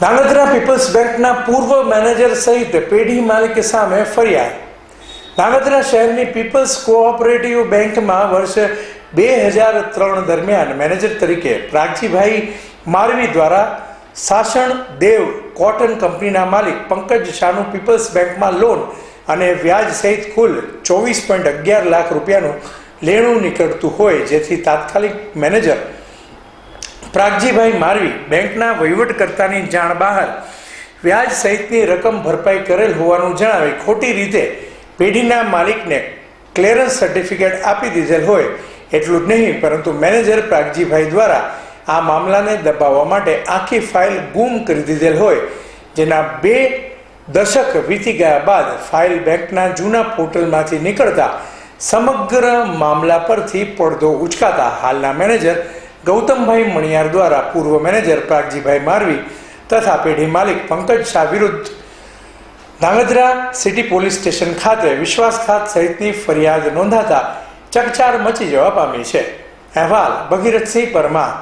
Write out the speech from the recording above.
Dhrangadhra people's બેંકના પૂર્વ manager સહિત પેઢી માલિક સામે ફરિયાદ. ધાંગધ્રા શહેરની પીપલ્સ કોઓપરેટિવ બેંકમાં વર્ષ બે હજાર ત્રણ દરમિયાન મેનેજર તરીકે પ્રાગજીભાઈ મારવી દ્વારા સાસણ દેવ કોટન કંપનીના માલિક પંકજ શાહનું પીપલ્સ બેંકમાં લોન અને વ્યાજ સહિત કુલ ચોવીસ પોઈન્ટ અગિયાર લાખ રૂપિયાનું લેણું નીકળતું હોય, જેથી તાત્કાલિક મેનેજર પ્રાગજીભાઈ મારવી બેંકના વહીવટકર્તાની જાણ બહાર વ્યાજ સહિતની રકમ ભરપાઈ કરેલ હોવાનું જણાવી ખોટી રીતે પેઢીના માલિકને ક્લિયરન્સ સર્ટિફિકેટ આપી દીધેલ હોય એટલું જ નહીં, પરંતુ મેનેજર પ્રાગજીભાઈ દ્વારા આ મામલાને દબાવવા માટે આખી ફાઇલ ગુમ કરી દીધેલ હોય, જેના બે દશક વીતી ગયા બાદ ફાઇલ બેંકના જૂના પોર્ટલમાંથી નીકળતા સમગ્ર મામલા પરથી પડદો ઉચકાતા હાલના મેનેજર ગૌતમભાઈ મણિયાર દ્વારા પૂર્વ મેનેજર પ્રાગજીભાઈ મારવી તથા પેઢી માલિક પંકજ શાહ વિરુદ્ધ ધાંગધ્રા સિટી પોલીસ સ્ટેશન ખાતે વિશ્વાસઘાત સહિતની ફરિયાદ નોંધાતા ચકચાર મચી જવા પામી છે. અહેવાલ ભગીરથસિંહ પરમાર.